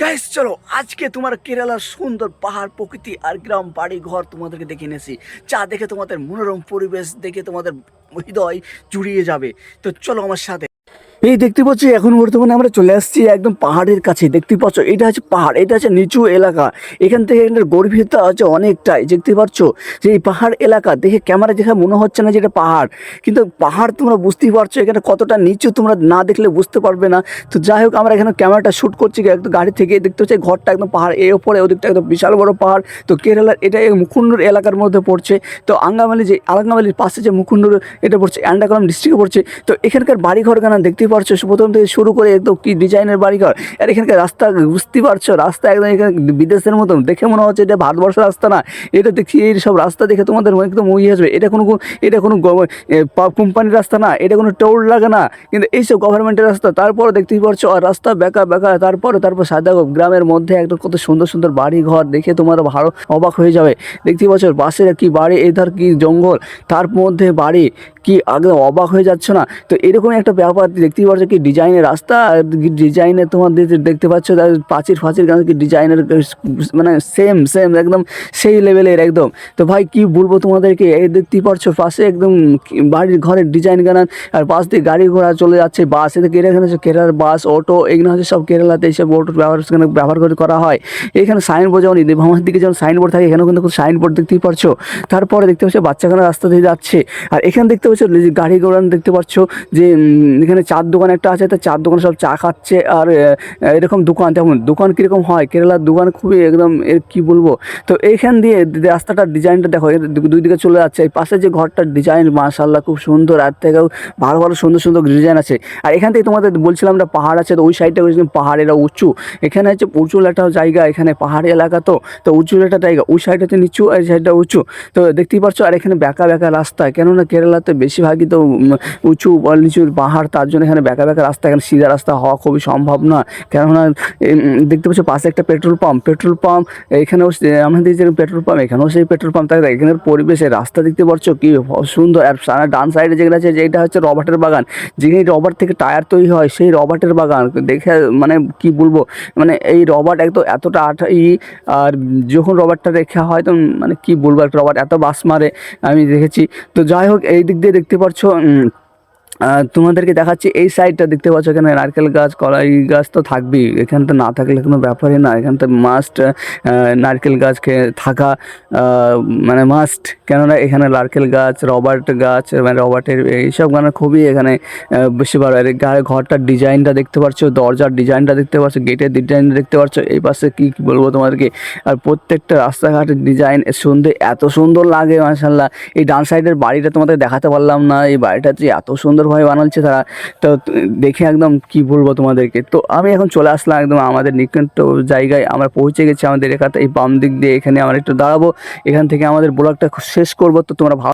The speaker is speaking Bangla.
গাইস চলো, আজকে তোমার কেরালার সুন্দর পাহাড়, প্রকৃতি আর গ্রাম বাড়ি ঘর তোমাদেরকে দেখে এনেছি। চা দেখে তোমাদের মনোরম পরিবেশ দেখে তোমাদের হৃদয় জুড়িয়ে যাবে। তো চলো আমার সাথে। এই দেখতে পাচ্ছ, এখন বর্তমানে আমরা চলে আসছি একদম পাহাড়ের কাছে। দেখতে পাচ্ছ, এটা হচ্ছে পাহাড়, এটা হচ্ছে নিচু এলাকা। এখান থেকে এখানে গর্বিত আছে অনেকটাই, দেখতে পাচ্ছ? যে এই পাহাড় এলাকা, দেখে ক্যামেরা দেখে মনে হচ্ছে না যে এটা পাহাড়। কিন্তু পাহাড় তোমরা বুঝতেই পারছ, এখানে কতটা নিচু তোমরা না দেখলে বুঝতে পারবে না। তো যাই হোক, আমরা এখানে ক্যামেরাটা শ্যুট করছি, একদম গাড়ি থেকে। দেখতে পাচ্ছি ঘরটা একদম পাহাড়, এর ওপরে ওদিকটা একদম বিশাল বড় পাহাড়। তো কেরালার এটা মুকুন্ডুর এলাকার মধ্যে পড়ছে। তো আঙ্গামালি যে, আলাঙ্গামালির পাশে যে মুকুন্ডুর এটা পড়ছে, অ্যান্ডাকলাম ডিস্ট্রিক্টে পড়ছে। তো এখানকার বাড়িঘর গানা দেখতেই পারছ? প্রথম থেকে শুরু করে একদম কি ডিজাইনের বাড়িঘর? আর এখানকার রাস্তা বুঝতেই পারছ? রাস্তা একদম এখানে বিদেশের মতন। দেখে মনে হচ্ছে এটা ভারতবর্ষের রাস্তা না। এটা দেখছি এই সব রাস্তা দেখে তোমাদের একদম উই আসবে। এটা কোনো এটা কোনো কোম্পানির রাস্তা না। এটা কোনো টোল লাগে না। কিন্তু এইসব গভর্নমেন্টের রাস্তা, তারপরে দেখতেই পারছ, আর রাস্তা বেকা বেকা। তারপরে, তারপর সাদা গ্রামের মধ্যে একদম কত সুন্দর সুন্দর বাড়ি ঘর দেখে তোমার ভালো অবাক হয়ে যাবে। দেখতেই পাচ্ছ বাসের কি বাড়ি, এধার কি জঙ্গল, তার মধ্যে বাড়ি। কি আগে অবাক হয়ে যাচ্ছে না? তো এরকমই একটা ব্যাপার দেখতেই পাচ্ছ কি ডিজাইনের রাস্তা ডিজাইনে তোমার দেখতে- পাচ্ছ পাঁচির ফাঁচির গাছ কি ডিজাইনের মানে সেম সেম একদম সেই লেভেলের একদম। তো ভাই, কি বলব তোমাদেরকে? এই দেখতেই পারছ, পাশে একদম বাড়ির ঘরের ডিজাইন গানান আর পাশ দিয়ে গাড়ি ঘোড়া চলে যাচ্ছে, বাস, এদিকে এখানে হচ্ছে কেরালার বাস অটো এগুলো হচ্ছে সব কেরালাতে এইসব অটো ব্যবহার, সেখানে ব্যবহার করে করা হয়। এখানে সাইনবোর্ড যেমন ভামার দিকে যেমন সাইনবোর্ড থাকে, এখানেও কিন্তু সাইনবোর্ড দেখতেই পারছ। তারপরে দেখতে পাচ্ছ বাচ্চাখানা রাস্তা দিয়ে যাচ্ছে। আর এখানে দেখতে পাচ্ছ গাড়ি ঘোড়া দেখতে পাচ্ছ যে এখানে চার দোকান একটা আছে, তো চার দোকানে সব চা খাচ্ছে আর এরকম দোকান। তেমন দোকান কীরকম হয়? কেরালার দোকান খুবই একদম, এর কি বলব? তো এইখান দিয়ে রাস্তাটার ডিজাইনটা দেখো এর দুই দিকে চলে যাচ্ছে। এই পাশে যে ঘরটার ডিজাইন মাশাল্লাহ খুব সুন্দর। আর থেকেও ভালো ভালো, সুন্দর সুন্দর ডিজাইন আছে। আর এখান থেকে তোমাদের বলছিলাম একটা পাহাড় আছে, তো ওই সাইডটা পাহাড় এটা উঁচু। এখানে হচ্ছে উঁচু একটা জায়গা এখানে, পাহাড়ি এলাকা তো। তো উঁচু একটা জায়গা, ওই সাইডটা হচ্ছে নিচু, আর এই সাইডটা উঁচু। তো দেখতেই পাচ্ছ, আর এখানে বেঁকা বেঁকা রাস্তা। কেননা কেরালাতে বেশিরভাগই তো উঁচু বা নিচু পাহাড়, তার জন্য এখানে বেঁকা বেঁকা রাস্তা, এখানে সিধা রাস্তা হওয়া খুবই সম্ভব না কেননা দেখতে পাচ্ছ পাশে একটা পেট্রোল পাম্প। পেট্রোল পাম্প এখানেও আমাদের যে পেট্রোল পাম্প, এখানেও সেই পেট্রোল পাম্প থাকে। এখানের পরিবেশে রাস্তা দেখতে পাচ্ছ কি সুন্দর। আর সারা ডান সাইডে যেগুলো আছে, যেটা হচ্ছে রবার্টের বাগান। যেখানে রবার থেকে টায়ার তৈরি হয়, সেই রবার্টের বাগান। দেখে মানে কি বলব মানে এই রবার্ট একদম এতটা আঠা ই আর যখন রবারটা রেখে হয় তো মানে কি বলব, একটা রবার্ট এত বাস মারে, আমি দেখেছি। তো যাই হোক, এই দিক দিয়ে দেখতে পাচ্ছ তোমাদেরকে দেখাচ্ছি, এই সাইডটা দেখতে পাচ্ছ এখানে নারকেল গাছ, কলাই গাছ তো থাকবেই। এখানে তো না থাকলে কোনো ব্যাপারই না। এখানে তো মাস্ট নারকেল গাছ থাকা মানে মাস্ট কেননা এখানে নারকেল গাছ, রবার্ট গাছ মানে রবার্টের এইসব গান খুবই এখানে বেশি ভালো। আর ঘরটার ডিজাইনটা দেখতে পাচ্ছ, দরজার ডিজাইনটা দেখতে পাচ্ছ গেটের ডিজাইনটা দেখতে পাচ্ছ, এই পাশে কী কী বলব তোমাদেরকে? আর প্রত্যেকটা রাস্তাঘাটের ডিজাইন সন্ধে এত সুন্দর লাগে মাসাল্লাহ এই ডান সাইডের বাড়িটা তোমাদের দেখাতে পারলাম না, এই বাড়িটা যে এত সুন্দরভাবে বানাচ্ছে তারা। তো দেখে একদম কি বলব তোমাদেরকে? তো আমি এখন চলে আসলাম একদম আমাদের নিকট জায়গায়। আমরা পৌঁছে গেছি আমাদের এখানে এই বাম দিক দিয়ে। এখানে আমরা একটু দাঁড়াবো। এখান থেকে আমাদের ব্লগটা শেষ করব। তো তোমরা ভালো